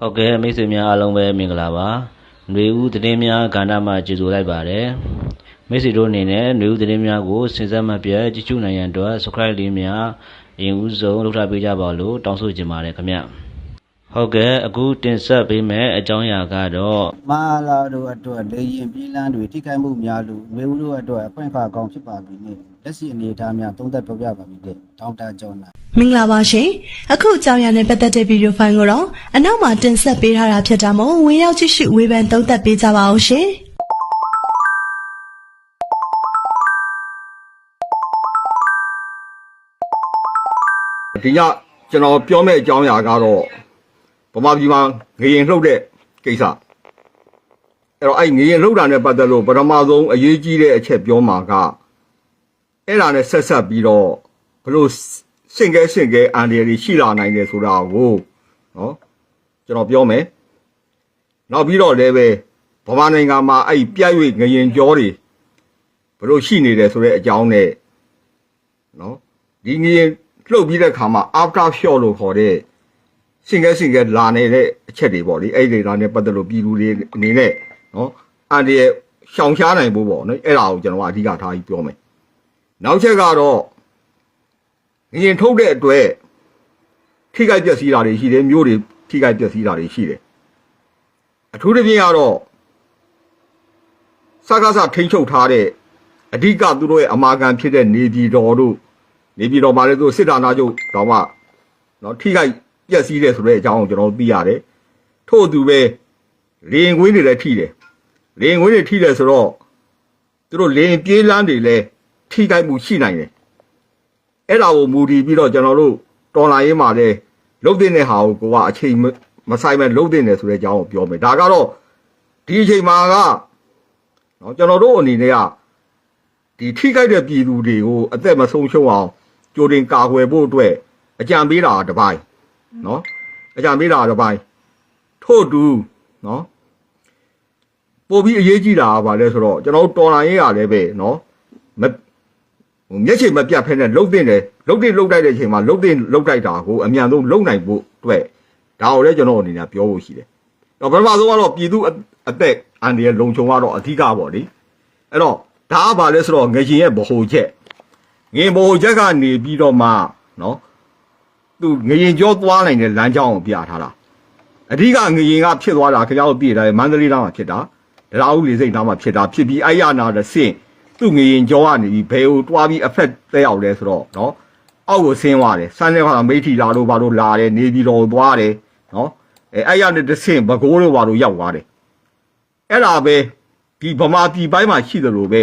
ဟုတ်ကဲ့မိတ်ဆွေများအားလုံးပဲမင်္ဂလာပါຫນွေဦးသတင်းများကဏ္ဍမှာကြိုဆိုလိုက်ပါတယ်မိတ်ဆွေတို့အနေနဲ့ຫນွေဦးသတင်းများကိုစဉ်ဆက်မပြတ်ကြည့်ရှုနိုင်ရန်အတွက် subscribe လေးများအရင်ဦးဆုံးလုပ်ထားပေးကြပါလို့တောင်းဆိုချင်ပါတယ်ခင်ဗျဟုတ်ကဲ့အခုတင်ဆက်ပေးမယ့်အကြောင်းအရာကတော့ မာလာတို့အတွက်လေရင်ပြေးလန်းတွေထိခိုက်မှုများလို့မျိုးဦးတို့အတွက်အပွင့်ခါကောင်းဖြစ်ပါပြီနဲ့ လက်ရှိအနေအထားများသုံးသက်ပြောပြပါပြီတဲ့ဒေါက်တာကျော်နာမင်္ဂလာပါရှင်အခုအကြောင်းအရာနဲ့ပတ်သက်တဲ့ဗီဒီယိုဖိုင်ကိုတော့အနောက်မှာတင်ဆက်ပေးထားတာဖြစ်တာမို့ဝင်ရောက်ကြည့်ရှုဝေဖန်သုံးသပ်ပေးကြပါအောင်ရှင်ဒီညကျွန်တော်ပြောမယ့်အကြောင်းအရာကတော့ဗမာပြည်မှာငရင်လှုပ်တဲ့ကိစ္စအဲ့တော့အဲ့ငရင်လှုပ်တာနဲ့ပတ်သက်လို့ပထမဆုံးအရေးကြီးတဲ့အချက်ပြောမှာက အဲ့ဒါနဲ့ဆက်ဆက်ပြီးတော့ဘလို့စင်ကဲစင်ကဲအန်ဒီရီရှိလာနိုင်တယ်ဆိုတာကိုနော်ကျွန်တော်ပြောမယ်နောက်ပြီးတော့လည်းပဲဗမာနိုင်ငံမှာအဲ့ပြတ်၍ငရင်ကြောတွေဘလို့ရှိနေတယ်ဆိုတဲ့အကြောင်းနဲ့နော်ဒီငရင်လှုပ်ပြီးတဲ့ခါမှာ after shot လို့ခေါ်တဲ့စင်ကဲစင်ကဲလာနေတဲ့အချက်တွေပေါ့လေအဲ့ဒီလာနဲ့ပတ်သက်လို့ပြည်သူတွေအနေနဲ့နော်အန်ဒီရဲ့ရှောင်ရှားနိုင်ဖို့ပေါ့နော်အဲ့ဒါကိုကျွန်တော်ကအဓိကထားပြီးပြောမယ် နောက်ချက်ကတော့ငရင်ထုတ်တဲ့အတွက်ထိခိုက်ပျက်စီးတာတွေရှိတယ်မျိုးတွေထိခိုက်ပျက်စီးတာတွေရှိတယ်အထူးသဖြင့်ကတော့စကားစထိန်းချုပ်ထားတဲ့အဓိကသူတို့ရဲ့အမာခံဖြစ်တဲ့နေပြည်တော်တို့နေပြည်တော်မှာလည်းသူစစ်တာနာချုပ်တော့မှနော်ထိခိုက်ပျက်စီးတယ်ဆိုတဲ့အကြောင်းကိုကျွန်တော်တို့သိရတယ်ထို့အတူပဲလေရင်ကွင်းတွေလည်းထိတယ်လေရင်ကွင်းတွေထိတယ်ဆိုတော့သူတို့လေရင်ပြေးလန်းတွေလည်း ထိခိုက်မှုရှိနိုင်တယ်အဲ့ဒါကိုမူတည်ပြီးတော့ကျွန်တော်တို့တော်လာရေးမှာလည်းလုတ်တဲ့ဟာကိုကိုကအချိန်မဆိုင်မဲ့လုတ်တဲ့တယ်ဆိုတဲ့အကြောင်းကိုပြောမယ်ဒါကတော့ဒီအချိန်မှာကနော်ကျွန်တော်တို့အနေနဲ့ကဒီထိခိုက်တဲ့ပြည်သူတွေကိုအသက်မဆုံးရှုံးအောင်ကြိုတင်ကာကွယ်ဖို့အတွက်အကြံပေးတာတစ်ပိုင်းနော်အကြံပေးတာတစ်ပိုင်းထို့အတူနော်ပို့ပြီးအရေးကြီးတာကဘာလဲဆိုတော့ကျွန်တော်တို့တော်လိုင်းရေးရတယ်ပဲနော် မဟိုမျက်ခြေမပြတ်ဖဲနဲ့လှုပ်တင်တယ်လှုပ်တင်လှုပ်တိုက်တဲ့အချိန်မှာလှုပ်တင်လှုပ်တိုက်တာကိုအမြန်ဆုံးလှုပ်နိုင်ဖို့အတွက်ဒါကိုလည်းကျွန်တော်အနေနဲ့ပြောဖို့ရှိတယ်တော့ပထမဆုံးကတော့ပြည်သူအသက်အန္တရာယ်လုံခြုံကတော့အဓိကပေါ့လေအဲ့တော့ဒါကဘာလဲဆိုတော့ငရင်ရဲ့ဗဟိုချက်ငရင်ဗဟိုချက်ကနေပြီးတော့မှနော်သူငရင်ကြောသွားနိုင်တဲ့လမ်းကြောင်းကိုပြထားတာအဓိကငရင်ကဖြစ်သွားတာခင်ဗျားတို့ပြတယ်မန္တလေးတောင်မှာဖြစ်တာတရားဥလေစိတ်တောင်မှာဖြစ်တာဖြစ်ပြီးအဲ့ရနာတဲ့ဆင့် သူငရင်ကြောကနေပြီးဘယ်ကိုတွားပြီး effect တက်ရောက်လဲဆိုတော့နော်အောက်ကိုဆင်းသွားတယ်ဆန်းတဲ့ခါမိထီလာတို့ဘာတို့လာတယ်နေပြီးတော့သွားတယ်နော်အဲအဲ့ရတဲ့တဲ့ဆင့်ဘကိုးတို့ဘာတို့ရောက်သွားတယ်အဲ့ဒါပဲဒီဗမာပြည်ပိုင်းမှာရှိတယ်လို့ပဲ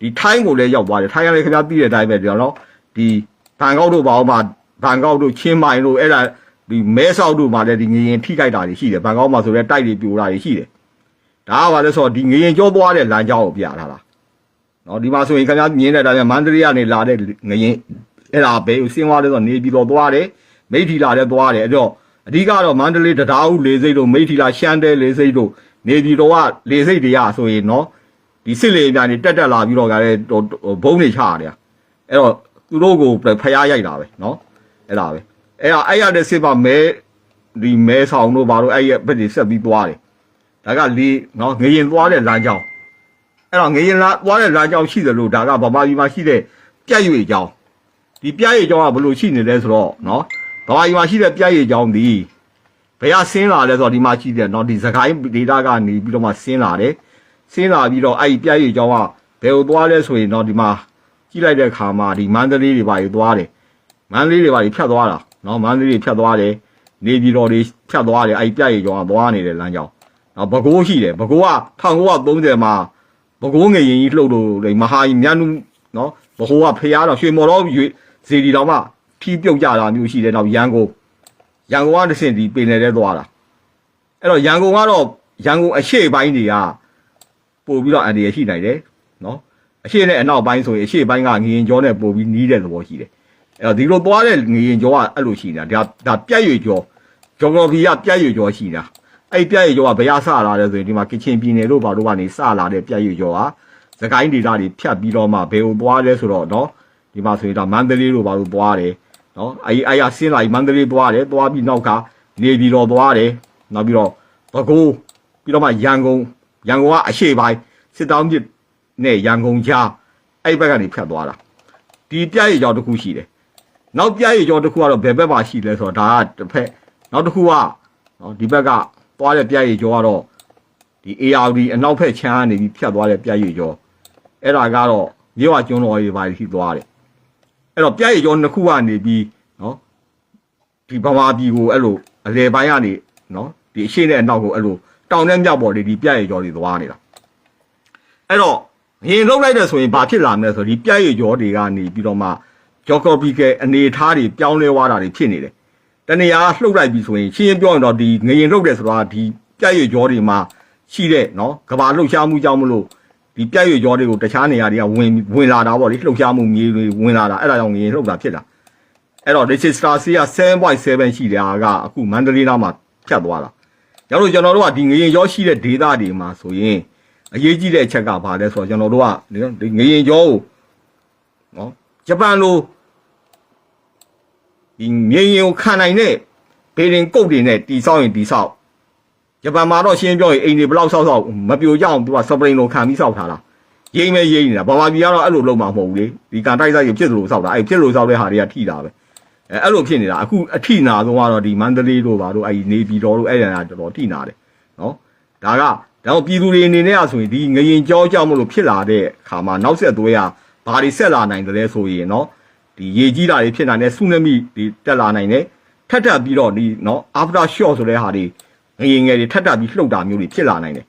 ဒီထိုင်းကိုလည်းရောက်သွားတယ်ထိုင်းကလည်းခင်ဗျားသိတဲ့အတိုင်းပဲဒီတော့နော်ဒီဘန်ကောက်တို့ဘာမှဘန်ကောက်တို့ချင်းမိုင်တို့အဲ့ဒါဒီမဲဆောက်တို့မှာလည်းဒီငရင်ထိခိုက်တာတွေရှိတယ်ဘန်ကောက်မှာဆိုလည်းတိုက်တွေပြိုတာတွေရှိတယ်ဒါကဘာလဲဆိုတော့ဒီငရင်ကြောသွားတဲ့လမ်းကြောင်းကိုပြထားတာ နော်ဒီမှာဆိုရင်ခင်ဗျားမြင်တဲ့အတိုင်းမန္တလေးကနေလာတဲ့ငရင်အဲ့ဒါဘယ်ကိုဆင်းသွားလဲဆိုတော့နေပြည်တော်သွားတယ်မိထီလာလည်းသွားတယ်အဲ့တော့အဓိကတော့မန္တလေးတရားဦးလေးစိတ်တို့မိထီလာရှမ်းတဲလေးစိတ်တို့နေပြည်တော်ကလေစိတ်တွေကဆိုရင်နော်ဒီစစ်လေပြားနေတက်တက်လာပြီးတော့ကလည်းဘုံတွေချရတယ်အဲ့တော့သူတို့ကိုဖျားရိုက်တာပဲနော်အဲ့ဒါပဲအဲ့ဒါအဲ့ရတဲ့စစ်ပါမဲဒီမဲဆောင်တို့ဘာလို့အဲ့ရဘက်တွေဆက်ပြီးသွားတယ်ဒါကလေနော်ငရင်သွားတဲ့လမ်းကြောင်း အဲ့တော့ငရင်လာသွားတဲ့လာကြောင်းရှိတယ်လို့ဒါကဗမာပြည်မှာရှိတဲ့ပြက်ရွေကြောင်းဒီပြက်ရွေကြောင်းကဘယ်လိုရှိနေလဲဆိုတော့နော်ဗမာပြည်မှာရှိတဲ့ပြက်ရွေကြောင်းဒီဘယ်ကဆင်းလာလဲဆိုတော့ဒီမှာရှိတယ်နော်ဒီစကိုင်းဒေတာကနေပြီးတော့မှဆင်းလာတယ်ဆင်းလာပြီးတော့အဲ့ဒီပြက်ရွေကြောင်းကဘယ်ကိုသွားလဲဆိုရင်တော့ဒီမှာကြည့်လိုက်တဲ့အခါမှာဒီမန္တလေးတွေပါယူသွားတယ်မန္တလေးတွေပါဖြတ်သွားတာနော်မန္တလေးတွေဖြတ်သွားတယ်နေပြည်တော်တွေဖြတ်သွားတယ်အဲ့ဒီပြက်ရွေကြောင်းကသွားနေတယ်လမ်းကြောင်းနော်ဘကိုးရှိတယ်ဘကိုးက1930မှာ ဘကိုးငယ်ရင်ကြီးလှုပ်လို့လေမဟာကြီးမြန်နုနော်ဘဟိုးကဖျားတော့ရွှေမော်တော့ရွေဇေဒီတော်မှထီးပြုတ်ကြတာမျိုးရှိတယ်တော့ရန်ကုန်ရန်ကုန်ကတစ်ဆင့်ဒီပင်လယ်ထဲသွားတာအဲ့တော့ရန်ကုန်ကတော့ရန်ကုန်အရှေ့ပိုင်းတွေကပို့ပြီးတော့အန်ဒီရရှိနိုင်တယ်နော်အရှေ့နဲ့အနောက်ပိုင်းဆိုရင်အရှေ့ပိုင်းကငရင်ကျောနဲ့ပို့ပြီးနီးတဲ့သဘောရှိတယ်အဲ့တော့ဒီလိုသွားတဲ့ငရင်ကျောကအဲ့လိုရှိနေတာဒါဒါပြက်ရွေကျော်ဂျော်ဂရဖီကပြက်ရွေကျော်ရှိနေတာ အဲ့ပြက်ရွေကျော်ကဘယ်ရစလာလဲဆိုရင်ဒီမှာကချင်ပြည်နယ်တို့ဘာတို့ကနေစလာတဲ့ပြက်ရွေကျော်ကသခိုင်းဒေတာတွေဖြတ်ပြီးတော့မှဘယ်ကိုသွားလဲဆိုတော့နော်ဒီမှာဆိုရင်ဒါမန္တလေးတို့ဘာလို့သွားတယ်နော်အဲ့အဲ့ရဆင်းလာပြီးမန္တလေးသွားတယ်သွားပြီးနောက်ကနေပြည်တော်သွားတယ်နောက်ပြီးတော့ပဲခူးပြီးတော့မှရန်ကုန်ရန်ကုန်ကအရှေ့ပိုင်းစစ်တောင်းမြစ်နဲ့ရန်ကုန်ကြားအဲ့ဘက်ကနေဖြတ်သွားတာဒီပြည့်ရည်ကြောင်တစ်ခုရှိတယ်နောက်ပြည့်ရည်ကြောင်တစ်ခုကတော့ဘယ်ဘက်မှာရှိလဲဆိုတော့ဒါကတစ်ဖက်နောက်တစ်ခုကနော်ဒီဘက်က သွားတဲ့ပြည့်ရည်ကြောကတော့ဒီ ARD အနောက်ဘက်ချမ်းကနေပြီးဖြတ်သွားတဲ့ပြည့်ရည်ကြောအဲ့ဒါကတော့မြို့ဝကျွန်းတော်ရေးပါရှိသွားတယ်အဲ့တော့ပြည့်ရည်ကြောနှစ်ခုကနေပြီးနော်ဒီဗမာပြည်ကိုအဲ့လိုအလေပိုင်းကနေနော်ဒီအရှိနဲ့အနောက်ကိုအဲ့လိုတောင်နဲ့မြောက်ပေါ်တွေဒီပြည့်ရည်ကြောတွေသွားနေတာအဲ့တော့ရင်လောက်လိုက်တဲ့ဆိုရင်ဘာဖြစ်လာမလဲဆိုတော့ဒီပြည့်ရည်ကြောတွေကနေပြီးတော့မှ geographical အနေအထားတွေပြောင်းလဲသွားတာတွေဖြစ်နေတယ် တနေရာလှုပ်လိုက်ပြီဆိုရင်ရှင်းရှင်းပြောရင်တော့ဒီငရင်လှုပ်တယ်ဆိုတာဒီပြည့်ရည်ကြောတွေမှာရှိတဲ့နော်ကဘာလှုပ်ရှားမှုကြောင့်မလို့ဒီပြည့်ရည်ကြောတွေကိုတခြားနေရာတွေကဝင်ဝင်လာတာပေါ့လေလှုပ်ရှားမှုမြေတွေဝင်လာတာအဲ့ဒါကြောင့်ငရင်လှုပ်တာဖြစ်တာအဲ့တော့ register C က7.7ရှိတယ်ကအခုမန္တလေးနားမှာဖြတ်သွားတာ။ကျွန်တော်တို့ကျွန်တော်တို့ကဒီငရင်ရောရှိတဲ့ data တွေမှာဆိုရင်အရေးကြီးတဲ့အချက်ကဘာလဲဆိုတော့ကျွန်တော်တို့ကဒီငရင်ရောကိုနော်ဂျပန်လို ဒီငရင်ကိုခံနိုင်တဲ့ဘေရင်ကုတ်တွေနဲ့တီဆောက်ရင်တီဆောက်ဂျပန်မှာတော့ရှင်းပြောရင်အိမ်တွေဘယ်လောက်ဆောက်ဆောက်မပြိုကြအောင်သူကစပရင်လိုခံပြီးဆောက်ထားတာရိမ့်မဲရိမ့်နေတာဘာမှပြည်ကတော့အဲ့လိုလုံးမှာမဟုတ်ဘူးလေဒီကန်တိုက်ဆိုင်ရဖြစ်သလိုဆောက်တာအဲ့ဖြစ်လို့ဆောက်တဲ့ဟာတွေကထိတာပဲအဲအဲ့လိုဖြစ်နေတာအခုအထိနာဆုံးကတော့ဒီမန္တလေးတို့ဘာတို့အဲ့ဒီနေပြည်တော်တို့အဲ့ဒါကတော်တော်ထိနာတယ်နော်ဒါကဒါတော့ပြည်သူတွေအနေနဲ့ကဆိုရင်ဒီငရင်ကြောကြောက်မလို့ဖြစ်လာတဲ့အခါမှာနောက်ဆက်သွဲရဘာတွေဆက်လာနိုင်တယ်လဲဆိုရင်နော် ဒီရေကြီးတာတွေဖြစ်နိုင်တယ်ဆူနာမီတွေတက်လာနိုင်တယ်ထပ်ထပ်ပြီးတော့ဒီနော် after shock ဆိုတဲ့ဟာတွေငရေငယ်တွေထပ်ထပ်ပြီးလှုပ်တာမျိုးတွေဖြစ်လာနိုင်တယ်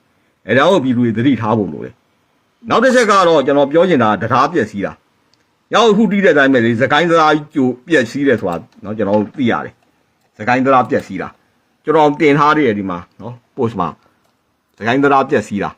အဲဒါကိုပြည်သူတွေသတိထားဖို့လိုတယ်နောက်တစ်ချက်ကတော့ကျွန်တော်ပြောချင်တာတရားပျက်စီးတာရောက်ခုတီးတဲ့အတိုင်းပဲလေစကိုင်းသားကြီးကျိုပျက်စီးတယ်ဆိုတာနော်ကျွန်တော်သိရတယ်စကိုင်းသားပျက်စီးတာကျွန်တော်တင်ထားတယ်ဒီမှာနော် post မှာစကိုင်းသားပျက်စီးတာ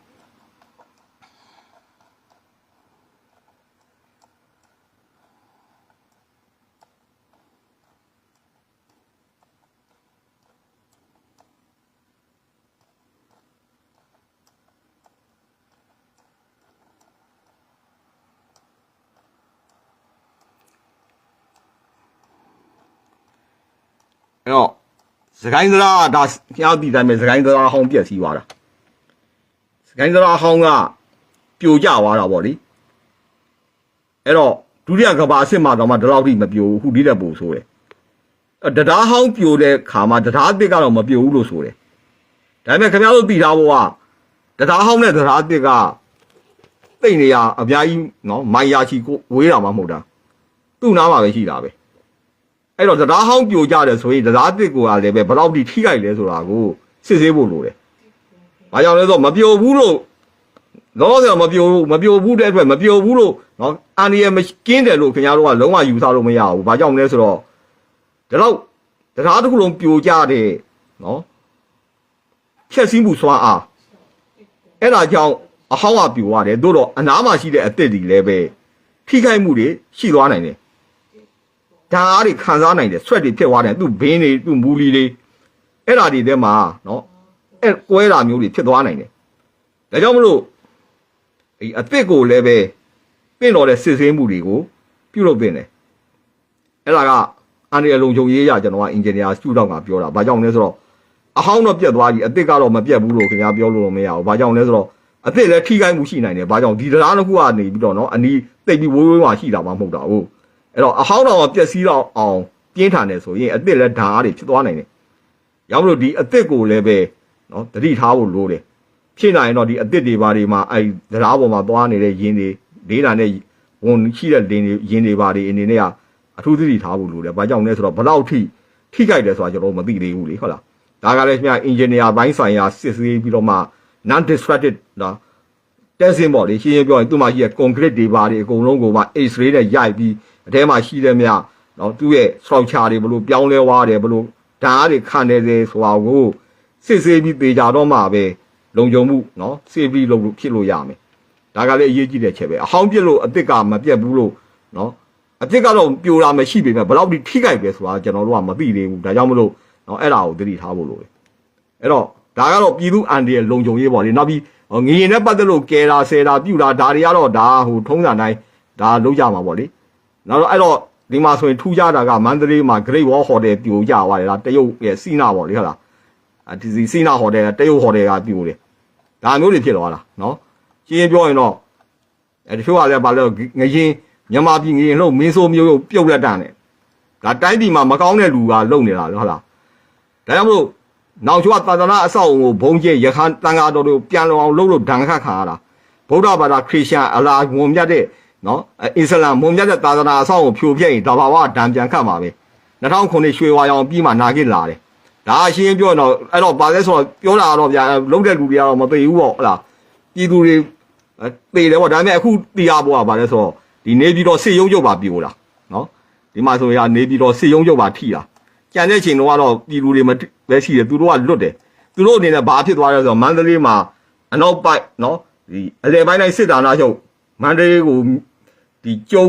အဲ့တော့သခိုင်းသလားဒါကြောက်တီးတိုင်းပဲသခိုင်းသလားဟောင်းပြက်စီးသွားတာသခိုင်းသလားဟောင်းကပြိုကျသွားတာပေါ့လေအဲ့တော့ဒုတိယကဘာအစ်စ်မှာတော့မှဒီလောက်ထိမပြိုဘူးခုဒီတဲ့ပို့ဆိုတယ်အဲ့တရားဟောင်းပြိုတဲ့ခါမှာတရားအစ်စ်ကတော့မပြိုဘူးလို့ဆိုတယ်ဒါပေမဲ့ခင်ဗျားတို့သိထားဖို့ကတရားဟောင်းနဲ့တရားအစ်စ်ကတိတ်နေရအများကြီးနော်မိုင်ယာချီကိုဝေးတာမှမဟုတ်တာသူ့နားမှာပဲရှိတာပဲ အဲ့တော့တရားဟောင်းပြိုကြတယ်ဆိုရင်တရားတစ်ကိုကလည်းပဲဘယ်လောက်ထိထိခိုက်လဲဆိုတာကိုစစ်ဆေးဖို့လိုတယ်။ဘာကြောင့်လဲဆိုတော့မပြိုဘူးလို့လောဆယ်မပြိုဘူးမပြိုဘူးတဲ့အတွက်မပြိုဘူးလို့နော်အန်ဒီရမကင်းတယ်လို့ခင်ဗျားတို့ကလုံးဝယူဆလို့မရဘူး။ဘာကြောင့်လဲဆိုတော့ဒီလောက်တရားတစ်ခုလုံးပြိုကြတယ်နော်ဖြက်စီးမှုစွမ်းအားအဲ့ဒါကြောင့်အဟောင်းကပြိုရတယ်သို့တော့အနားမှာရှိတဲ့အစ်စ်တွေလည်းပဲထိခိုက်မှုတွေရှိသွားနိုင်တယ် ဓာတ်အားတွေခံစားနိုင်တယ်ဆွက်တွေဖြစ်သွားတယ်သူ့ဘင်းတွေသူ့မူလီတွေအဲ့ဓာတွေထဲမှာနော်အဲ့ကွဲတာမျိုးတွေဖြစ်သွားနိုင်တယ်ဒါကြောင့်မလို့ဒီအသစ်ကိုလည်းပဲတင့်တော်တဲ့စစ်ဆေးမှုတွေကိုပြုလုပ်တင်တယ်အဲ့ဒါကအန်ဒီအလုံးချုံရေးရကျွန်တော်ကအင်ဂျင်နီယာစတူတော့ကပြောတာဘာကြောင့်လဲဆိုတော့အဟောင်းတော့ပြတ်သွားပြီအသစ်ကတော့မပြတ်ဘူးလို့ခင်ဗျားပြောလို့မရဘူးဘာကြောင့်လဲဆိုတော့အသစ်လည်းထိခိုက်မှုရှိနိုင်တယ်ဘာကြောင့်ဒီတရားတစ်ခုကနေပြီးတော့နော်အနီးတိတ်ပြီးဝိုးဝိုးမှရှိတာမှမဟုတ်တာဟုတ် အဲ့တော့အဟောင်းတော်ကပျက်စီးတော့အောင်ပြင်းထန်တယ်ဆိုရင်အစ်စ်လည်းဓာတ်တွေဖြစ်သွားနိုင်တယ်။ရောက်မလို့ဒီအစ်စ်ကိုလည်းပဲနော်တတိထားဖို့လိုတယ်။ဖြစ်နိုင်ရင်တော့ဒီအစ်စ်တွေဘာတွေမှာအဲ့ဓာတ်ပေါ်မှာသွားနေတဲ့ရင်းတွေဒေးတာနဲ့ဝန်ရှိတဲ့လင်းတွေရင်းတွေဘာတွေအနေနဲ့ကအထူးသတိထားဖို့လိုတယ်။ဘာကြောင့်လဲဆိုတော့ဘယ်လောက်ထိထိကြိုက်တယ်ဆိုတာကျွန်တော်မသိသေးဘူးလေဟုတ်လား။ဒါကလည်းခင်ဗျာအင်ဂျင်နီယာဘိုင်းဆိုင်ရာစစ်ဆေးပြီးတော့မှ non distracted နော်တက်စင်ပေါ့လေရှင်းရှင်းပြောရင်သူ့မှာရှိတဲ့ concrete တွေပါတွေအကုန်လုံးကိုမှ X-ray နဲ့ရိုက်ပြီး အထဲမှာရှိတဲ့မြနော်သူ့ရဲ့ structure တွေဘလို့ပြောင်းလဲသွားတယ်ဘလို့ဓာတ်တွေခံနေစေဆိုတာကိုစစ်ဆေးပြီးပေကြတော့မှပဲလုံခြုံမှုနော်စေပြီးလုပ်လို့ဖြစ်လို့ရမယ်ဒါကလည်းအရေးကြီးတဲ့ချက်ပဲအဟောင်းပြစ်လို့အစ်စ်ကမပြတ်ဘူးလို့နော်အစ်စ်ကတော့ပြိုတာမရှိပေမဲ့ဘယ်လောက်ထိထိခိုက်ပဲဆိုတာကျွန်တော်တို့ကမသိသေးဘူးဒါကြောင့်မလို့နော်အဲ့ဒါကိုသတိထားဖို့လိုတယ်အဲ့တော့ဒါကတော့ပြည်သူအန်ဒီရဲ့လုံခြုံရေးပေါ့လေနောက်ပြီးဟိုငရင်နဲ့ပတ်သက်လို့ကယ်တာဆယ်တာပြုတာဒါတွေကတော့ဒါဟိုထုံးစံတိုင်းဒါလုပ်ကြမှာပေါ့လေ နောက်တော့အဲ့တော့ဒီမှာဆိုရင်ထူးခြားတာကမန္တလေးမှာ Great Wall Hotel ပြိုကျသွားတယ်လားတရုတ်ရဲ့စီနာပေါ့လေဟုတ်လားအဒီစီစီနာဟိုတယ်တရုတ်ဟိုတယ်ကပြိုတယ်ဒါမျိုးတွေဖြစ်သွားတာနော်ရှင်းရှင်းပြောရင်တော့အဲတချို့ကလည်းဗာလဲငရင်မြန်မာပြည်ငရင်လို့မင်းဆိုးမျိုးပြုတ်လက်တန်တယ်ဒါတိုင်းပြည်မှာမကောင်းတဲ့လူကလုံနေတာလေဟုတ်လားဒါကြောင့်မလို့နောက်ကျောသာသနာအဆောက်အုံကိုဘုံကျဲရခန်းတန်ဃာတော်တို့ပြန်လုံအောင်လုပ်လို့ဒဏ်ခတ်ခံရတာဗုဒ္ဓဘာသာခရစ်ယာန်အလားငုံမြတ်တဲ့ နော်အစ္စလာမ်ငုံမြတ်တဲ့သာသနာအဆောက်အုံဖြိုဖျက်ရင်ဒါဘာဝဒဏ်ပြန်ခတ်မှာပဲ2009ရွှေဝါရောင်ပြီးမှနာကိလာတယ်ဒါအရှင်းပြောတော့အဲ့တော့ဗာလဲဆိုတော့ပြောတာတော့ဗျာလုံးတဲ့လူတွေကတော့မသိဘူးပေါ့ဟုတ်လားပြည်သူတွေသိတယ်ပေါ့ဒါပေမဲ့အခုတီးရပေါ်ကဗာလဲဆိုတော့ဒီနေပြီးတော့စစ်ရုံးချုပ်ပါပြိုတာနော်ဒီမှာဆိုရင်နေပြီးတော့စစ်ရုံးချုပ်ပါထိတာကြံတဲ့ချိန်တော့ကတော့ပြည်သူတွေမပဲရှိတယ်သူတို့ကလွတ်တယ်သူတို့အနေနဲ့ဘာဖြစ်သွားလဲဆိုတော့မန္တလေးမှာအနောက်ပိုက်နော်ဒီအလဲပိုင်းတိုင်းစစ်တာနာချုပ်မန္တလေးကို ဒီကျုံ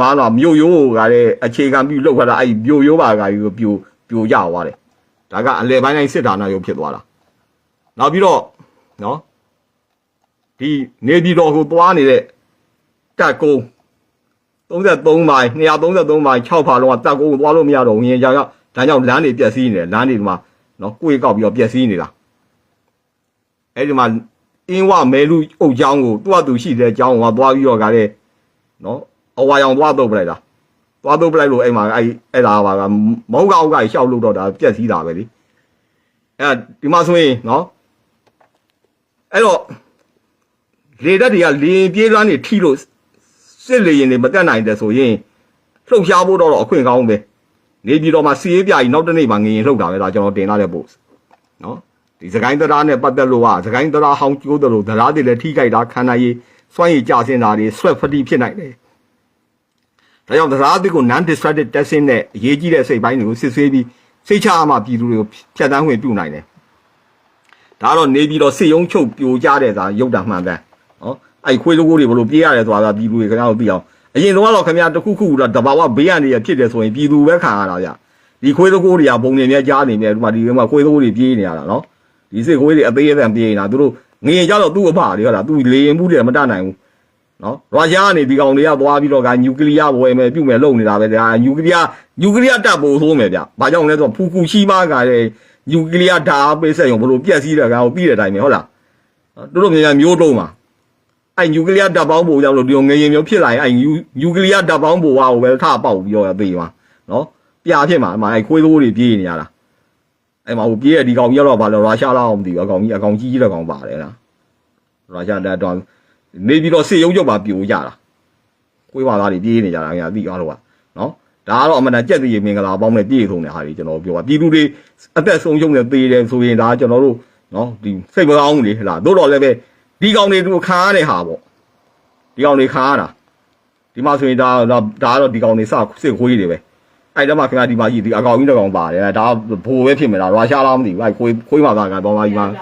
မာတော့မြို့ရိုးကလည်းအခြေခံပြီးလောက်ခတာအဲ့မြို့ရိုးပါကကြီးကိုပြိုပြိုကြသွားတယ်ဒါကအလဲပိုင်းတိုင်းစစ်တာနာချုပ်ဖြစ်သွားတာနောက်ပြီးတော့နော်ဒီနေပြည်တော်ကိုသွားနေတဲ့တက်ကုန်း33မိုင်233မိုင်6ဖာလုံးကတက်ကုန်းကိုသွားလို့မရတော့ဝင်ကြရောက်ဒါကြောင့်လမ်းတွေပြက်စီးနေတယ်လမ်းတွေဒီမှာနော်ကိုယ်ကောက်ပြီးတော့ပြက်စီးနေတာအဲ့ဒီမှာအင်းဝမဲလူအုပ်ချောင်းကိုသူ့အတူရှိတဲ့အကြောင်းကိုသွားပြီးတော့ကလည်း နော်အဝါရောင်သွားတော့ပလိုက်တာသွားတော့ပလိုက်လို့အဲ့မှာအဲ့အဲ့ဒါပါကမဟုတ်ကောက်ကရှောက်လို့တော့ဒါပြက်စီးတာပဲလေအဲ့ဒီမှာဆိုရင်နော်အဲ့တော့လေတက်တွေကလေပြေးလွှမ်းနေထိလို့စစ်လေရင်တွေမတက်နိုင်တဲ့ဆိုရင်လှုပ်ရှားဖို့တော့အခွင့်ကောင်းပဲနေပြည်တော်မှာစီးရေးပြကြီးနောက်တစ်နေ့မှငရင်လှုပ်တာပဲဒါကျွန်တော်တင်လာတဲ့ post နော်ဒီစကိုင်းတရားနဲ့ပတ်သက်လို့ကစကိုင်းတရားဟောင်းကျိုးတယ်လို့တရားတွေလည်းထိခိုက်တာခံနိုင်ရေး စွန့်ရည်ကြဆင်းတာတွေ sweat fatigue ဖြစ်နိုင်တယ်ဒါကြောင့်တရားတွေကို non destructive testing နဲ့အရေးကြီးတဲ့စိတ်ပိုင်းတွေကိုစစ်ဆေးပြီးစိတ်ချအမှပြည်သူတွေကိုဖြတ်တန်းဝင်ပြုနိုင်တယ်ဒါကတော့နေပြီးတော့စေယုံချုပ်ပြိုကြတဲ့သာရုပ်တာမှန်တယ်နော်အဲ့ခွေးလိုကိုတွေဘလို့ပြေးရတယ်ဆိုတာပြည်သူတွေခင်ဗျားတို့သိအောင်အရင်တော့ခင်ဗျားတခုခုတော့တဘာဝဘေးရန်တွေဖြစ်တယ်ဆိုရင်ပြည်သူပဲခံရတာဗျဒီခွေးလိုကိုတွေကဘုံနေမြကြားနေမြဒီမှာဒီမှာခွေးလိုကိုတွေပြေးနေရတာနော်ဒီစစ်ခွေးတွေအသေးအသေးပြေးနေတာသူတို့ ငရင်ကြတော့သူ့အဖတွေဟုတ်လားသူလေရင်မှုတွေမတတ်နိုင်ဘူးနော်ရုရှားကနေဒီကောင်တွေကသွားပြီးတော့ကနျူကလ িয়ার ဝယ်မယ်ပြုတ်မယ်လုပ်နေတာပဲဒါနျူကလ িয়ার နျူကလ িয়ার တပ်ဖို့ဆိုးမယ်ဗျဘာကြောင့်လဲဆိုတော့ဖူကူရှိမားကလည်းနျူကလ িয়ার ဓာတ်ပေးဆက်ရုံဘလို့ပြက်စီးတဲ့ကောင်ပြီးတဲ့အတိုင်းပဲဟုတ်လားတို့တို့မြန်မြန်မျိုးတုံးပါအဲ့နျူကလ িয়ার ဓာတ်ပေါင်းဖို့ကြောင့်လို့ဒီငရင်မျိုးဖြစ်လာရင်အဲ့နျူကလ িয়ার ဓာတ်ပေါင်းဖို့ဟာကိုပဲထပေါက်ပြီးတော့သိမှာနော်ပြာဖြစ်မှာအမှအဲ့ခွေးသိုးတွေပြေးနေရတာ အဲ့မှာဟိုပြေးရဒီကောင်ကြီးကတော့ဘာလဲရုရှားလောက်မသိဘူးအကောင်ကြီးအကောင်ကြီးကြီးတဲ့ကောင်ပါတယ်လားရုရှားတက်တော့နေပြီးတော့စေရုံးချုပ်ပါပြိုကြတာခွေးပါသားတွေပြေးနေကြတာခင်ဗျာသိအောင်လို့ကနော်ဒါကတော့အမှန်တန်ကြက်တည်မင်္ဂလာပေါင်းနဲ့ပြည့်စုံတဲ့ဟာတွေကျွန်တော်ပြောပါပြည်သူတွေအသက်ဆုံးရှုံးနေသေးတယ်ဆိုရင်ဒါကျွန်တော်တို့နော်ဒီစိတ်မကောင်းဘူးလေဟလာတို့တော့လည်းပဲဒီကောင်တွေတို့ခါရတဲ့ဟာပေါ့ဒီကောင်တွေခါရတာဒီမှာဆိုရင်ဒါဒါကတော့ဒီကောင်တွေစစစ်ခွေးတွေပဲ အဲ့တော့မှခင်ဗျာဒီမှာကြီးဒီအကောင်ကြီးတစ်ကောင်ပါတယ်ဒါဘိုးပဲဖြစ်နေတာရုရှားလားမသိဘူးအဲ့ခွေးခွေးမှာသားကတော့ပါကြီးမှာဟမ်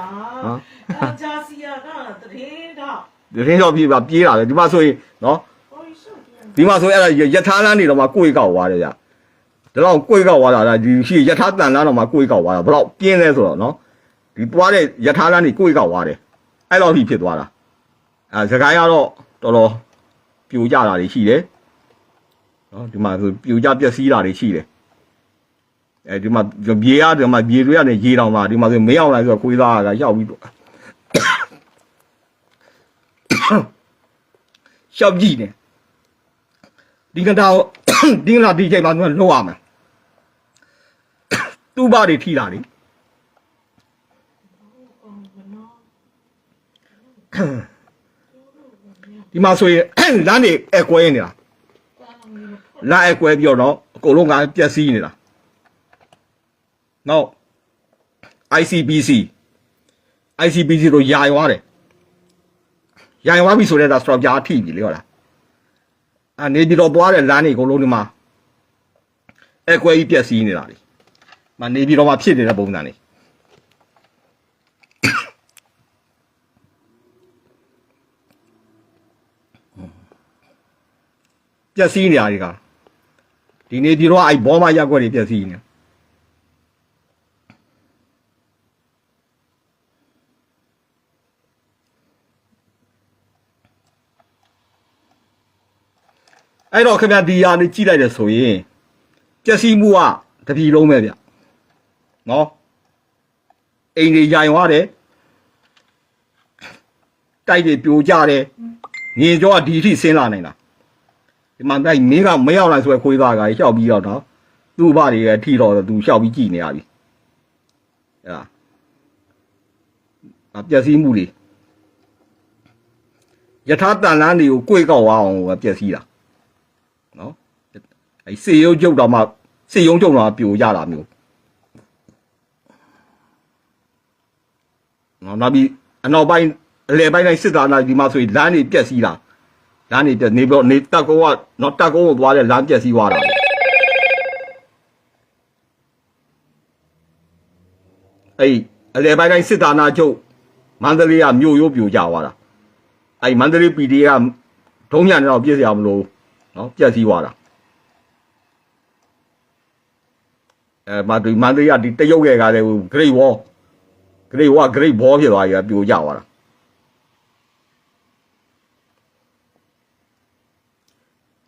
ဒါဂျာစီယာကတရင်တော့ဒီရင်းတော့ပြေးပါပြေးတာပဲဒီမှာဆိုရင်နော်ဟိုရှုပ်ပြန်ဒီမှာဆိုရင်အဲ့ဒါယထာလန်းနေတော့မှကိုယ်ကောက်သွားတယ်ဗျဒါတော့ကိုယ်ကောက်သွားတာဒါဒီရှိယထာတန်လန်းတော့မှကိုယ်ကောက်သွားတာဘယ်တော့ပြင်းလဲဆိုတော့နော်ဒီသွားတဲ့ယထာလန်းနေကိုယ်ကောက်သွားတယ်အဲ့လိုဖြစ်သွားတာအဲစကိုင်းကတော့တော်တော်ပြိုကြတာတွေရှိတယ် နော်ဒီမှာဆိုပြိုကြပျက်စီးတာတွေရှိတယ်အဲဒီမှာမြေရဒီမှာမြေတွေကနေရေတောင်မှာဒီမှာဆိုမင်းအောင်လိုက်ဆိုတော့ခွေးသားကရောက်ပြီးတော့ရှောက်ကြည့်နေဒီကတာဒီကလာဒီချိန်မှာသူကလောရမယ်သူ့ဘာတွေထိတာလေဒီမှာဆိုရင်လမ်းတွေအကွဲနေတာ လမ်းအကွဲပြီးတော့အကုန်လုံးကပျက်စီးနေတာနောက် ICBC ICBC တို့ယာရွာတယ်ယာရွာပြီဆိုတော့ဒါစတော့ကြာထိပြီလေဟုတ်လားအနေပြီးတော့သွားတဲ့လမ်းတွေအကုန်လုံးဒီမှာအကွဲကြီးပြက်စီးနေတာလေမနေပြီးတော့မှဖြစ်နေတဲ့ပုံစံတွေပြက်စီးနေတာတွေက ဒီနေပြီးတော့အဲ့ဘောမရက်ွက်တွေပြက်စီးနေအဲ့တော့ခင်ဗျာဒီဟာလေးကြည့်လိုက်တယ်ဆိုရင်ပြက်စီးမှုကတပြီလုံးပဲဗျနော်အိမ်တွေရိုင်သွားတယ်တိုက်တွေပြိုကျတယ်ငင်ကြောကဒီအထိဆင်းလာနိုင်တာ ဒီမှာတိုက်မင်းကမရောက်နိုင်ဆိုရခွေးသားကရှောက်ပြီးတော့တော့သူ့ဘာတွေရဲ့ထိတော့သူရှောက်ပြီးကြည်နေရပြီအဲ့ဒါအပျက်စီးမှုတွေယထာတန်လန်းတွေကိုကိုယ်ကောက်အောင်ပျက်စီးတာနော်အဲစေရုပ်ကျုပ်တော့မှစေယုံကျုပ်တော့ပြိုကြတာမျိုးနော်နောက်ပြီးအနောက်ပိုင်းအလယ်ပိုင်းတိုင်းစစ်သားနာဒီမှာဆိုရင်လမ်းတွေပြက်စီးတာ လမ်းတွေပြက်နေပြီးတော့နေတက်ကုန်းကနော်တက်ကုန်းကိုသွားတဲ့လမ်းပြက်စီးသွားတာအဲ့အလယ်ပိုင်းတိုင်းစစ်သားနာချုပ်မန္တလေးကမြို့ရိုးပြိုကြသွားတာအဲ့မန္တလေး PD ကဒုံးညံတော့ပြည့်စရာမလိုနော်ပြက်စီးသွားတာအဲမဒီမန္တလေးကဒီတရုတ်ရဲ့ကလည်း Great Wall Great Wall Great Wall ဖြစ်သွားပြီပြိုကြသွားတာ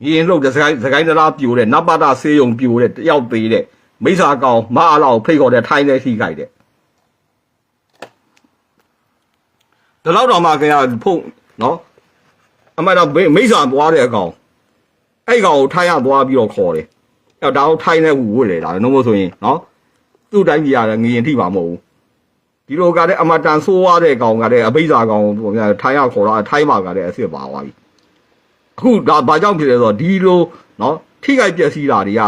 ရင်လို့ဒီစကိုင်းစကိုင်းတရားပြိုတဲ့နပတာဆေးရုံပြိုတဲ့တယောက်သေးတဲ့မိစ္ဆာကောင်မအားလောက်ဖိတ်ခေါ်တဲ့ထိုင်းတဲ့ရှိခိုက်တဲ့ဒီလောက်တော့မှခင်ဗျာဖုန်နော်အမှန်တော့မိစ္ဆာသွားတဲ့အကောင်အဲ့ကောင်ကိုထိုင်းရသွားပြီးတော့ခေါ်တယ်အဲ့တော့ဒါကိုထိုင်းတဲ့ဟူဝတ်လေဒါလည်းမဟုတ်ဆိုရင်နော်သူ့တိုင်းပြည်ရတယ်ငရင်ထိပါမဟုတ်ဘူးဒီလိုကလည်းအမတန်ဆိုးွားတဲ့ကောင်ကလည်းအဘိဇာကောင်ပုံများထိုင်းရခေါ်တော့ထိုင်းမှာကလည်းအစ်စ်ပါသွားပြီ အခုဒါဘာကြောင့်ဖြစ်လဲဆိုတော့ဒီလိုနော်ထိခိုက်ပျက်စီးတာတွေက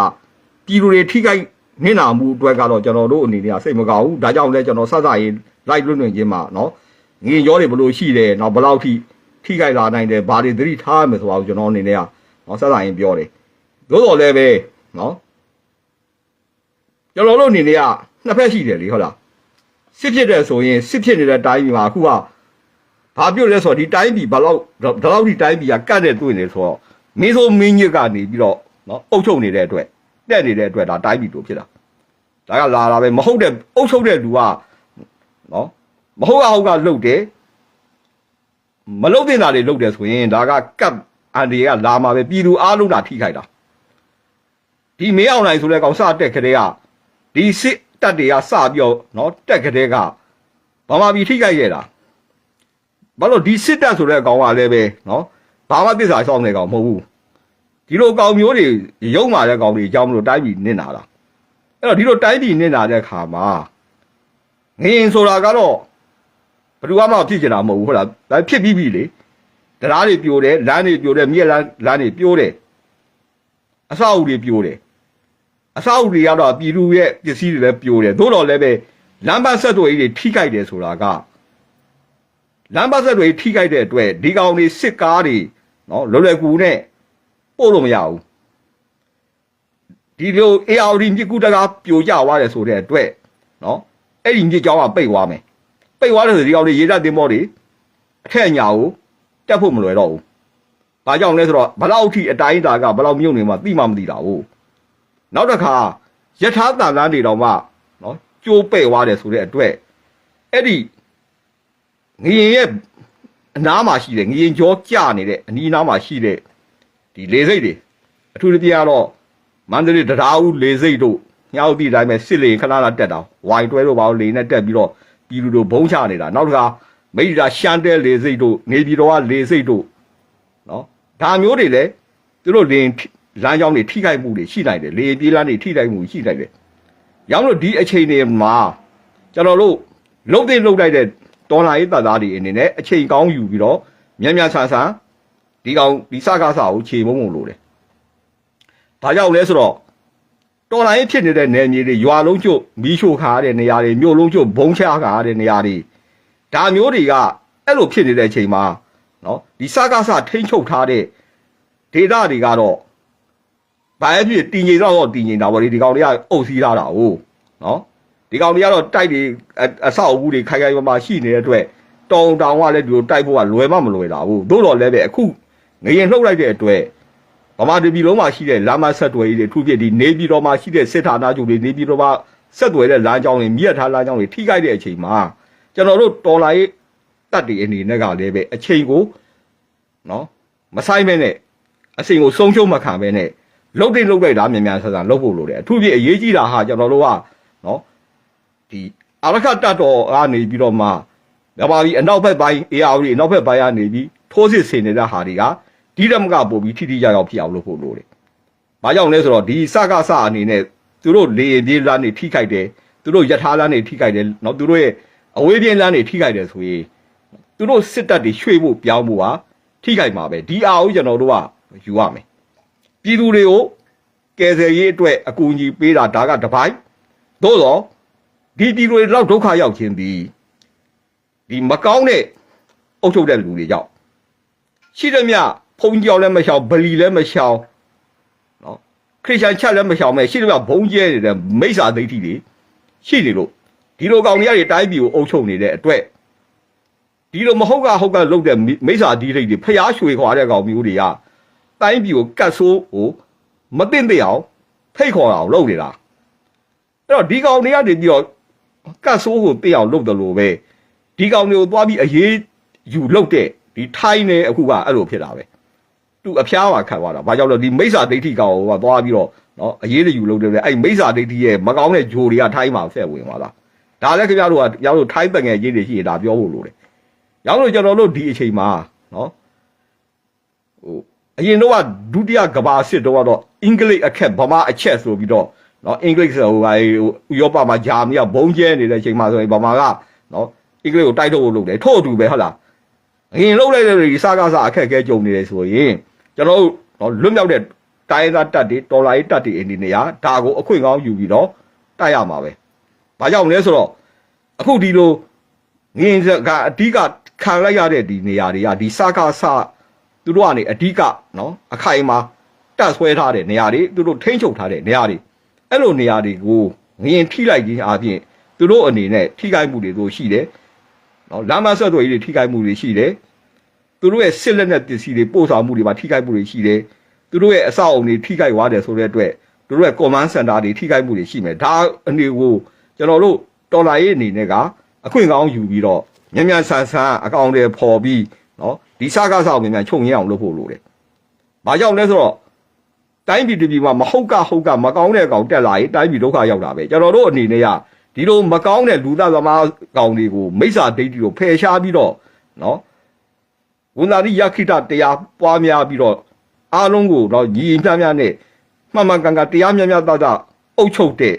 ပြည်သူတွေထိခိုက်နစ်နာမှုအတွက်ကတော့ကျွန်တော်တို့အနေနဲ့စိတ်မကောင်းဘူးဒါကြောင့်လည်းကျွန်တော်ဆက်စားရေးလိုက်လွတ်လွင့်ခြင်းမှာနော်ငရင်ရောတွေဘလို့ရှိတယ်နော်ဘယ်လောက်ထိထိခိုက်လာနိုင်တယ်ဘာတွေသတိထားရမယ်ဆိုတာကိုကျွန်တော်အနေနဲ့ကနော်ဆက်စားရင်ပြောတယ်သို့တော်လည်းပဲနော်ကျွန်တော်တို့အနေနဲ့ကနှစ်ဖက်ရှိတယ်လေဟုတ်လားစစ်ဖြစ်တဲ့ဆိုရင်စစ်ဖြစ်နေတဲ့တိုင်းပြည်မှာအခုက 他就来说你带米把老他老你带米啊，干才对的说，没说没你干的，你说，那欧洲你来对，那你来对，他带米多皮了。大家拉拉呗，没好的欧洲的路啊，哦，没好啊好啊，路的，没路的那里路的出现？大家干啊，你啊，拉嘛的，比如阿鲁那踢开的，地没有来出来搞啥的去的呀？地是得的呀，啥标喏，得去的个，把嘛踢开去了。 ဘာလို့ဒီစစ်တပ်ဆိုတဲ့အကောင်ကလည်းပဲနော်ဘာမှတစ္ဆာရှောင်းနေကောင်မဟုတ်ဘူးဒီလိုကောင်မျိုးတွေရုံမာတဲ့ကောင်တွေအကြောင်းမလို့တိုင်းပြည်နစ်နာတာအဲ့တော့ဒီလိုတိုင်းပြည်နစ်နာတဲ့ခါမှာငရင်ဆိုတာကတော့ဘယ်သူမှဖြစ်ကျင်တာမဟုတ်ဘူးဟုတ်လားဒါဖြစ်ပြီးပြီလေတရားတွေပြိုတယ်လမ်းတွေပြိုတယ်မြက်လမ်းလမ်းတွေပြိုတယ်အဆောက်အဦတွေပြိုတယ်အဆောက်အဦတွေကတော့ပြည်သူရဲ့ပစ္စည်းတွေလည်းပြိုတယ်သို့တော်လည်းပဲလမ်းပတ်ဆက်သွယ်ရေးတွေထိခိုက်တယ်ဆိုတာက လမ်းပဆက်သွယ်ရေးထိခိုက်တဲ့အတွက်ဒီကောင်တွေစစ်ကားတွေနော်လွယ်လွယ်ကူနဲ့ပို့လို့မရဘူးဒီလို ARD မြစ်ကူတကားပြိုကျသွားတယ်ဆိုတဲ့အတွက်နော်အဲ့ဒီမြစ်ကြောင်းကပိတ်သွားမယ်ပိတ်သွားတယ်ဆိုဒီကောင်တွေရေတပ်တင်မောတွေအထက်ညာကိုတက်ဖို့မလွယ်တော့ဘူး။ဘာကြောင့်လဲဆိုတော့ဘလောက်ထိအတိုင်းအတာကဘလောက်မြုပ်နေမှသိမှမသိတာဘူး။နောက်တစ်ခါယထာတန်လန်းတွေတော့မှနော်ကျိုးပဲ့သွားတယ်ဆိုတဲ့အတွက်အဲ့ဒီ ငရင်ရဲ့အနားမှာရှိတယ်ငရင်ကြောကြနေတဲ့အနီးနားမှာရှိတဲ့ဒီလေစိတ်တွေအထူးသဖြင့်ကတော့မန္တလေးတရားဦးလေစိတ်တို့ညောက်သည့်အတိုင်းပဲစစ်လေခဏခဏတက်တာဝိုင်တွဲတို့ဘာလို့လေနဲ့တက်ပြီးတော့ပြည်လူတို့ဘုံချနေတာနောက်တစ်ခါမိဒ္ဒရာရှမ်းတဲလေစိတ်တို့နေပြည်တော်ကလေစိတ်တို့နော်ဒါမျိုးတွေလည်းသူတို့လင်းလမ်းကြောင်းတွေထိခိုက်မှုတွေရှိနိုင်တယ်လေပြေးလမ်းတွေထိခိုက်မှုရှိနိုင်တယ်။ရောင်းလို့ဒီအချိန်တွေမှာကျွန်တော်တို့လုံတဲ့လုံလိုက်တဲ့ ဒေါ်လာရေးတပ်သားတွေအနေနဲ့အချိန်ကောင်းယူပြီးတော့မြန်မြန်ဆန်ဆန်ဒီကောင်ဒီစကားစာကိုခြေမုံမုံလို့တယ်။ဒါကြောင့်လဲဆိုတော့တော်လိုင်းဖြစ်နေတဲ့နယ်မြေတွေရွာလုံးကျွတ်မီးရှို့ခါရတဲ့နေရာတွေမြို့လုံးကျွတ်ဘုံချခါရတဲ့နေရာတွေဒါမျိုးတွေကအဲ့လိုဖြစ်နေတဲ့အချိန်မှာနော်ဒီစကားစထိမ့်ချုပ်ထားတဲ့ဒေတာတွေကတော့ဘာပဲဖြစ်တည်ငြိမ်တော့တည်ငြိမ်တာပေါ့လေဒီကောင်တွေကအုပ်စီးထားတာဟုတ်နော် ဒီကောင်တွေကတော့တိုက်တွေအဆောက်အဦတွေခိုင်ခိုင်မာမာရှိနေတဲ့အတွက်တောင်တောင်ကလည်းဒီလိုတိုက်ဖို့ကလွယ်မှမလွယ်တာဘူးသို့တော်လည်းပဲအခုငရင်လှုပ်လိုက်တဲ့အတွက်ဗမာတပြည်လုံးမှာရှိတဲ့လမ်းမဆက်သွယ်ရေးတွေအထူးဖြစ်ဒီနေပြည်တော်မှာရှိတဲ့စစ်ဌာနချုပ်တွေနေပြည်တော်မှာဆက်သွယ်တဲ့လမ်းကြောင်းတွေမြစ်ထားလမ်းကြောင်းတွေထိခိုက်တဲ့အချိန်မှာကျွန်တော်တို့တော်လာရေးတတ်တွေအနေနဲ့ကလည်းပဲအချိန်ကိုနော်မဆိုင်မဲနဲ့အချိန်ကိုဆုံးရှုံးမခံပဲနဲ့လုတ်တိတ်လုတ်လိုက်တာမြန်မြန်ဆန်ဆန်လုတ်ဖို့လိုတယ်အထူးဖြင့်အရေးကြီးတာဟာကျွန်တော်တို့ကနော် ဒီ အာရခတတ်တော်ကနေပြီးတော့မှမြန်မာပြည်အနောက်ဘက်ပိုင်း AR အနောက်ဘက်ပိုင်းကနေပြီးထိုးစစ်ဆင်နေတဲ့ဟာတွေကဒီဓမ္မကပို့ပြီးထိထိရောက်ရောက်ဖြစ်အောင်လုပ်ဖို့လိုတယ်။ဘာကြောင့်လဲဆိုတော့ဒီစကားစအနေနဲ့သူတို့လေရင်ပြေးလမ်းနေထိခိုက်တယ်သူတို့ယထာလမ်းနေထိခိုက်တယ်เนาะသူတို့ရဲ့အဝေးပြေးလမ်းနေထိခိုက်တယ်ဆိုရင်သူတို့စစ်တပ်တွေရွှေ့ဖို့ပြောင်းဖို့ဟာထိခိုက်မှာပဲဒီအားကိုကျွန်တော်တို့ကယူရမယ်ပြည်သူတွေကိုကယ်ဆယ်ရေးအတွက်အကူအညီပေးတာဒါကတစ်ပိုင်းသို့တော့ ဒီပြည်သူတွေလောက်ဒုက္ခရောက်ခြင်းဒီဒီမကောင်းတဲ့အုပ်ချုပ်တဲ့လူတွေကြောင့်ရှိသမျှဖုန်ကြောင်လည်းမရှောင်ဗလီလည်းမရှောင်နော်ခရစ်ယာန်ချက်လည်းမရှောင်မဲ့ရှိသမျှဘုံကျဲနေတဲ့မိစ္ဆာဒိဋ္ဌိတွေရှိနေလို့ဒီလိုကောင်တွေကနေတိုင်းပြည်ကိုအုပ်ချုပ်နေတဲ့အတွက်ဒီလိုမဟုတ်ကဟုတ်ကလုပ်တဲ့မိမိစ္ဆာဒိဋ္ဌိတွေဖျားရွှေခွာတဲ့ကောင်မျိုးတွေကတိုင်းပြည်ကိုကတ်ဆိုးကိုမသိမ့်သိအောင်ဖိတ်ခေါ်အောင်လုပ်နေတာအဲ့တော့ဒီကောင်တွေကနေပြီးတော့ ကတ်ဆိုးကိုသိအောင်လုပ်တယ်လို့ပဲဒီကောင်တွေကိုသွားပြီးအရေးယူလုပ်တဲ့ဒီထိုင်းနေအခုကအဲ့လိုဖြစ်တာပဲသူအဖျားပါခံသွားတာဘာကြောင့်လဲဒီမိစ္ဆာဒိဋ္ဌိကောင်ကသွားပြီးတော့နော်အရေးယူလုပ်တယ်လေအဲ့မိစ္ဆာဒိဋ္ဌိရဲ့မကောင်းတဲ့ဂျိုတွေကထိုင်းမှာဆက်ဝင်သွားတာဒါလည်းခင်ဗျားတို့ကခင်ဗျားတို့ထိုင်းပငယ်ရေးတွေရှိရင်ဒါပြောဖို့လိုတယ်ရောင်းလို့ကျွန်တော်တို့ဒီအချိန်မှာနော်ဟိုအရင်တော့ကဒုတိယကမ္ဘာစစ်တော့ကတော့အင်္ဂလိပ်အခက်ဗမာအချက်ဆိုပြီးတော့ နော်အင်္ဂလိပ်ဆိုဟိုဟာဥရောပမှာဂျာမနီကဘုံကျဲနေတဲ့အချိန်မှာဆိုရင်ဗမာကနော်အင်္ဂလိပ်ကိုတိုက်ထုတ်ဖို့လုပ်တယ်ထို့အတူပဲဟုတ်လားအရင်လှုပ်လိုက်တဲ့ဒီစားကားစားအခက်အခဲကြုံနေတယ်ဆိုရင်ကျွန်တော်တို့နော်လွတ်မြောက်တဲ့တိုင်းသားတက်တွေတော်လာရေးတက်တွေအနေနဲ့ဟာဒါကိုအခွင့်ကောင်းယူပြီးတော့တိုက်ရမှာပဲ။ဘာကြောင့်လဲဆိုတော့အခုဒီလိုငင်းကအဓိကခံလိုက်ရတဲ့ဒီနေရာတွေကဒီစားကားစားသူတို့ကနေအဓိကနော်အခိုင်အမာတက်ဆွဲထားတဲ့နေရာတွေသူတို့ထိန်းချုပ်ထားတဲ့နေရာတွေ အဲ့လိုနေရာတွေကိုငရင်ထိလိုက်ခြင်းအပြင်သူတို့အနေနဲ့ထိခိုက်မှုတွေတို့ရှိတယ်နော်လမ်းမဆက်သွယ်ရေးတွေထိခိုက်မှုတွေရှိတယ်သူတို့ရဲ့စစ်လက်နက်ပစ္စည်းတွေပို့ဆောင်မှုတွေမှာထိခိုက်မှုတွေရှိတယ်သူတို့ရဲ့အဆောက်အအုံတွေထိခိုက်သွားတယ်ဆိုတဲ့အတွက်သူတို့ရဲ့ command center တွေထိခိုက်မှုတွေရှိမယ်ဒါအနေကိုကျွန်တော်တို့တော်လာရေးအနေနဲ့ကအခွင့်ကောင်းယူပြီးတော့မြန်မြန်ဆန်ဆန်အကောင့်တွေပေါ်ပြီးနော်ဒီစကားဆောင်မြန်မြန်ချုပ်ငင်းအောင်လုပ်ဖို့လိုတယ်။ဘာကြောင့်လဲဆိုတော့ တိုင်းပြည်တစ်ပြည်မှာမဟုတ်ကဟုတ်ကမကောင်းတဲ့အကောင်တက်လာရင်တိုင်းပြည်ဒုက္ခရောက်တာပဲကျွန်တော်တို့အနေနဲ့ကဒီလိုမကောင်းတဲ့လူသားသမားကောင်တွေကိုမိစ္ဆာဒိဋ္ဌိကိုဖယ်ရှားပြီးတော့နော်ဝန်သာရိယခိတတရားပွားများပြီးတော့အားလုံးကိုတော့ညီမျှမျှနဲ့မှန်မှန်ကန်ကန်တရားမျှမျှတတအုပ်ချုပ်တဲ့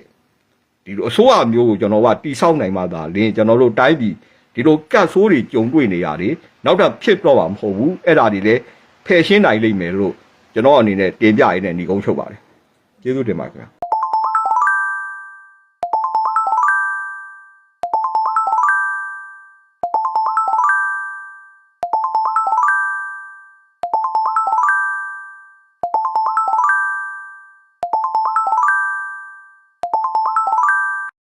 ဒီလိုအစိုးရမျိုးကိုကျွန်တော်ကတိဆောက်နိုင်မှသာလင်းကျွန်တော်တို့တိုင်းပြည်ဒီလိုကတ်ဆိုးတွေကြုံတွေ့နေရတယ်နောက်တော့ဖြစ်တော့မှာမဟုတ်ဘူးအဲ့ဒါတွေလည်းဖယ်ရှင်းနိုင်လိမ့်မယ်လို့ ကျွန်တော်အနေနဲ့တင်ပြရင်းနဲ့ညီကုန်းချုပ်ပါတယ်ကျေးဇူးတင်ပါခင်ဗျာ